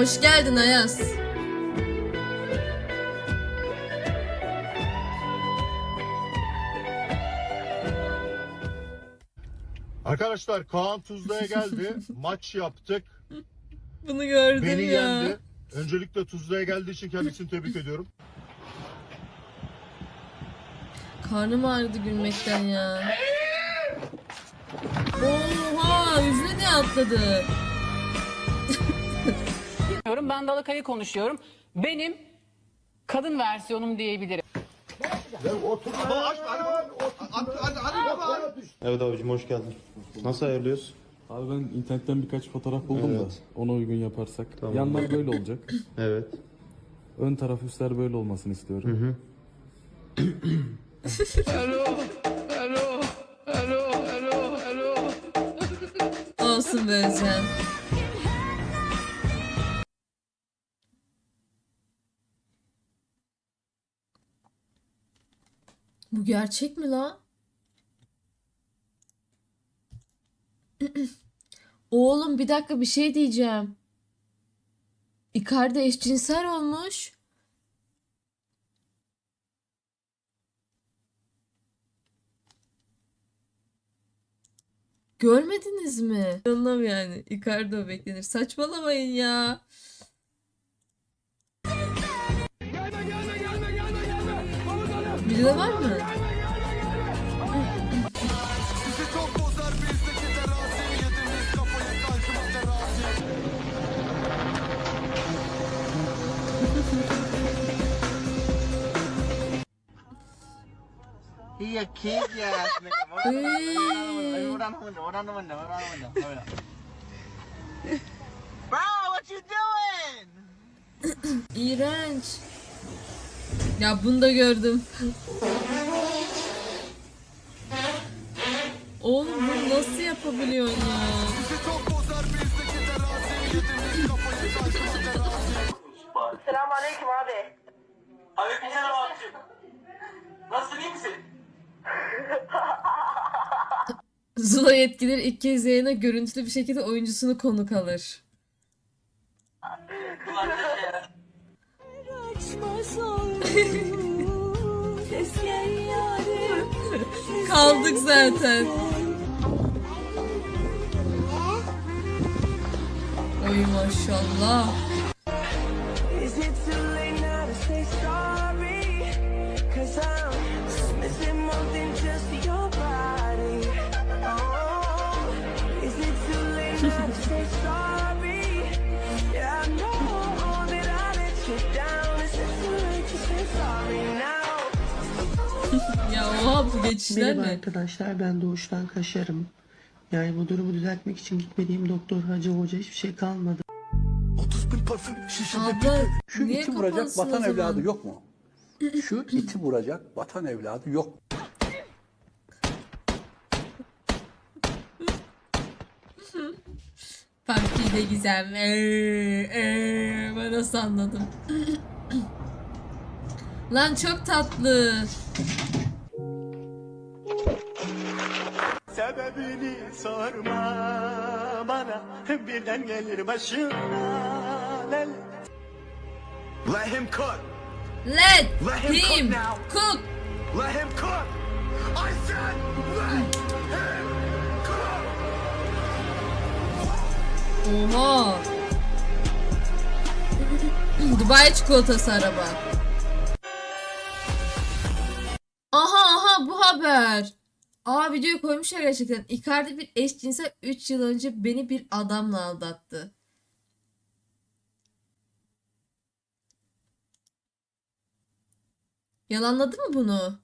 Hoş geldin Ayaz. Arkadaşlar Kaan Tuzla'ya geldi. Maç yaptık. Bunu gördüm Beni ya. yendi. Öncelikle Tuzla'ya geldiği için kendisini tebrik ediyorum. Karnım ağrıdı gülmekten ya. Oha yüzüne ne atladı? Konuşuyorum. Ben Dalakay'ı konuşuyorum. Benim kadın versiyonum diyebilirim. Evet abicim hoş geldin. Nasıl ayarlıyoruz? Abi ben internetten birkaç fotoğraf buldum Evet. da ona uygun yaparsak. Tamam. Yanlar böyle olacak. Evet. Ön taraf üstler böyle olmasını istiyorum. Olsun Özcan. Bu gerçek mi la? Oğlum bir dakika bir şey diyeceğim. Icardi eşcinsel olmuş. Görmediniz mi? Anlam yani. Icardi o beklenir. Saçmalamayın ya. Bir de var mı? He a kid, yeah. Hold on, hold on, hold on, hold on, hold on, hold on. Bro, what you doing? İğrenç. Ya bunu da gördüm. Oğlum bunu nasıl yapabiliyorsun ya? Selamünaleyküm abi. Aleykümselam abicim. Nasılsın iyi misin? Zula yetkilileri ilk kez yayına görüntülü bir şekilde oyuncusunu konuk alır. Kaldık zaten. Oy maşallah. Geçişler Merhaba ne? arkadaşlar ben Doğuş'tan Kaşarım. Yani bu durumu düzeltmek için gitmediğim doktor, hacı, hoca hiçbir şey kalmadı. Abla Şu niye iti vuracak kapansın o vatan zaman? evladı yok mu? Şu iti vuracak vatan evladı yok. Funky de gizem. Eee, eee, ben nasıl anladım? Lan çok tatlı. Sebebini sorma bana birden gelir başına Let him cook, Let, Let him cook him now. cook. let him cook. I said let him cook. Oha. Dubai çikolatası araba. Aha aha bu haber. Aa videoyu koymuşlar gerçekten. Icardi bir eşcinsel 3 yıl önce beni bir adamla aldattı. Yalanladı mı bunu?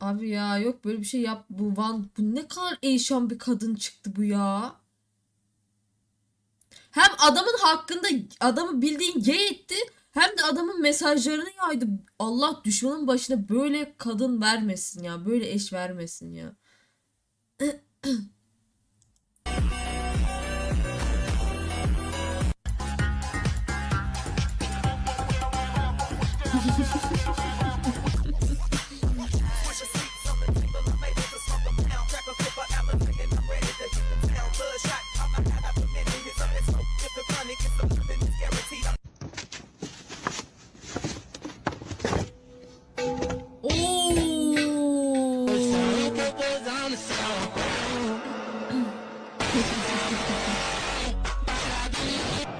Abi ya yok böyle bir şey yap. Bu Van bu ne kadar eşan bir kadın çıktı bu ya. Hem adamın hakkında adamı bildiğin gay etti hem de adamın mesajlarını yaydı. Allah düşmanın başına böyle kadın vermesin ya. Böyle eş vermesin ya.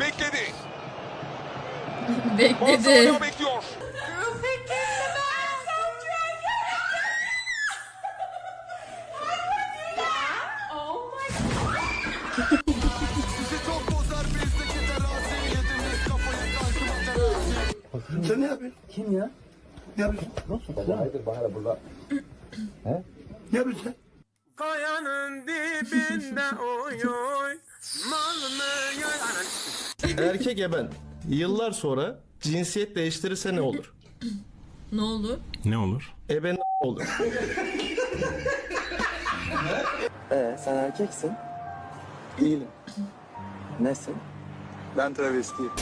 Bekledi. Bekledi. Orta bekliyor. Sen ne yapıyorsun? Kim ya? Ne yapıyorsun? Nasıl? Aydır bana da burada. He? Ne yapıyorsun sen? Kayanın dibinde oy oy. Malını yoy. Erkek eben yıllar sonra cinsiyet değiştirirse ne olur? Ne olur? Eben olur. Ee, sen erkeksin. Değilim. Nesin? Ben travestiyim.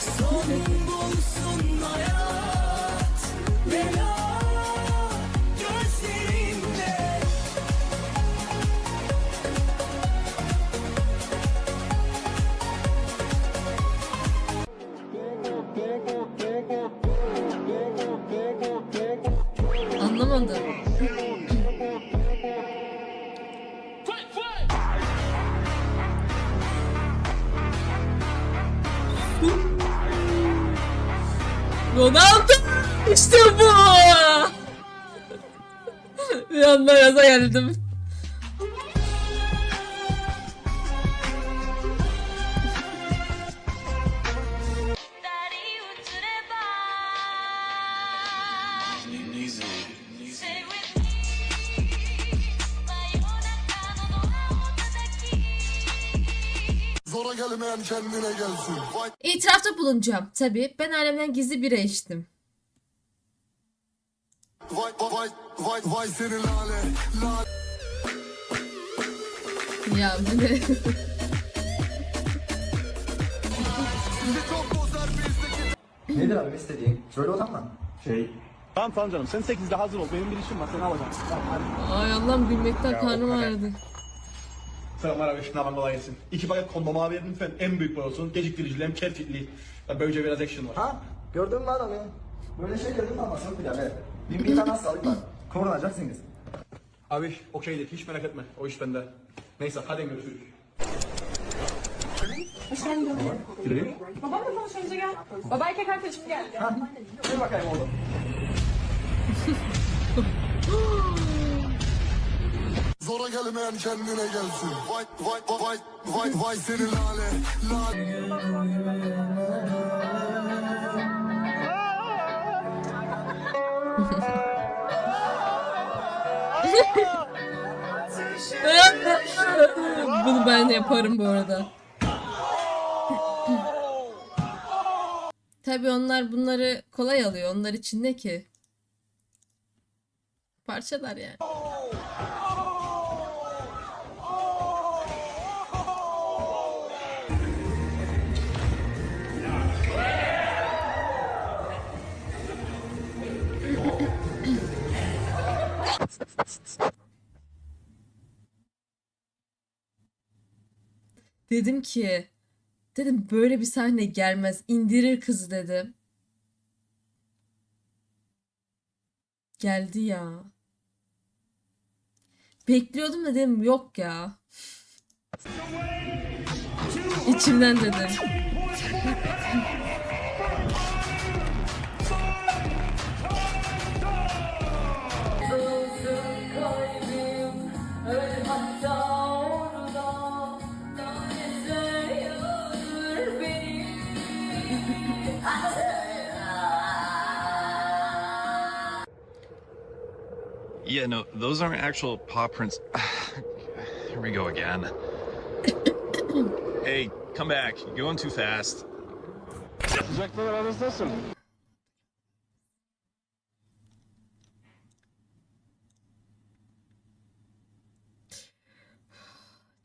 Anlamadım. Ronaldo! İşte bu! Bir anda yaza geldim. Gelmeyen kendine gelsin. Vay İtirafta bulunacağım. Tabii ben ailemden gizli bira içtim. vay vay vay vay seni lale. Lale. Ya bu ne? Bizi çok bozar bizdeki Nedir abi istediğin? Söyle o zaman. Tamam tamam canım sen 8'de hazır ol. Benim bir işim var seni alacağım. Ay Allah'ım gülmekten karnım ağrıdı. Selamlar abi şundan kolay gelsin. İki paket kondom abi lütfen en büyük boy olsun. Geciktiricili hem kertikli. Böylece biraz action var. Ha? Gördün mü adamı? Böyle şey gördün mü ama sınıf plan evet. Bin bir tane hastalık var. Kullanacaksınız. Abi okeydir hiç merak etme o iş bende. Neyse hadi görüşürüz. Babamla konuşunca gel. Baba erkek arkadaşım geldi. Dur bakayım oğlum. Zora gelmeyen kendine gelsin. Vay vay vay vay vay seni lale. Lale. Bunu ben de yaparım bu arada. Tabii onlar bunları kolay alıyor. Onlar için ne ki? Parçalar yani. Dedim ki dedim böyle bir sahne gelmez indirir kızı dedim. Geldi ya. Bekliyordum dedim yok ya. İçimden dedim. Yeah, no, those aren't actual paw prints. Here we go again. hey, come back. You're going too fast.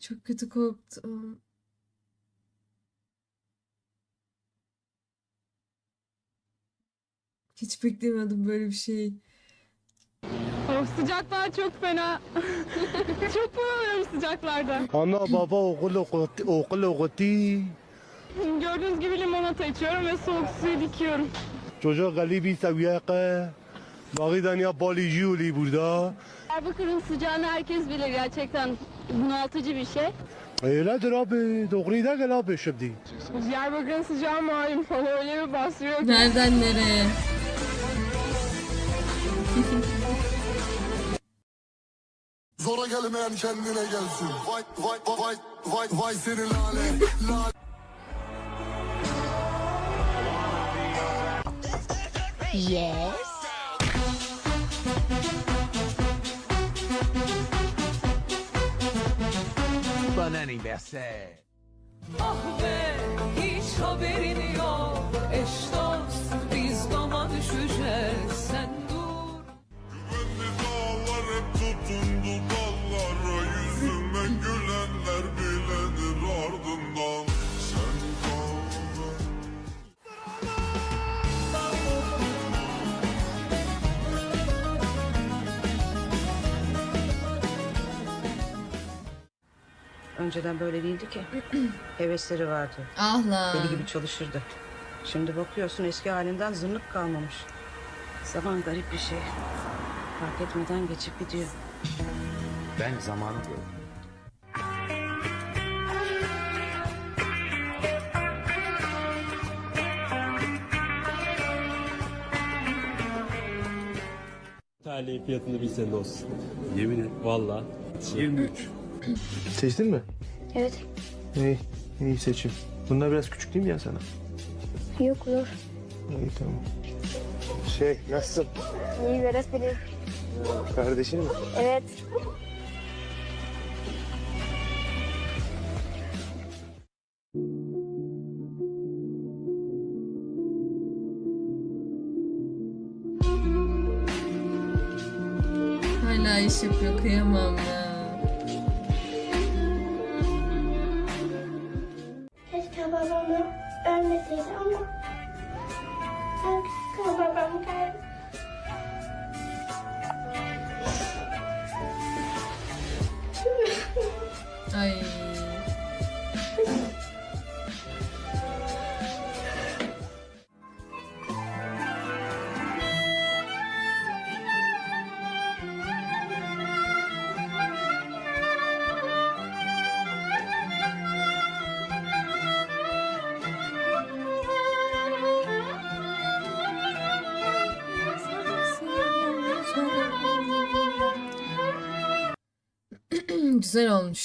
Çok kötü korktum. Hiç beklemiyordum böyle bir şey. sıcaklar çok fena. çok bunalıyoruz sıcaklarda. Ana baba okul okutti okul okutti. Gördüğünüz gibi limonata içiyorum ve soğuk suyu dikiyorum. Çocuk galibi seviyaka. Bagıdan ya balıcı burada. Diyarbakır'ın sıcağını herkes bilir gerçekten bunaltıcı bir şey. Öyledir abi. Doğru da gel abi şimdi. Diyarbakır'ın sıcağı malum falan öyle bir bastırıyor ki. Nereden nereye? Zora gelmeyen kendine gelsin. Vay vay vay vay vay senin lale. lale. Ah be hiç haberin yok. Eş dost biz dama düşeceğiz. Önceden böyle değildi ki. Hevesleri vardı. Ah lan. Deli gibi çalışırdı. Şimdi bakıyorsun eski halinden zırnık kalmamış. Zaman garip bir şey. Fark etmeden geçip gidiyor. Ben zamanı gördüm. Taliye fiyatını bilsen olsun. Yemin et. Valla. 23. Seçtin mi? Evet. İyi. iyi seçim. Bunlar biraz küçük değil mi ya sana? Yok olur. İyi tamam. Şey nasılsın? İyi biraz benim. Kardeşin mi? Evet. Hala iş yapıyor kıyamam ya. Güzel olmuş.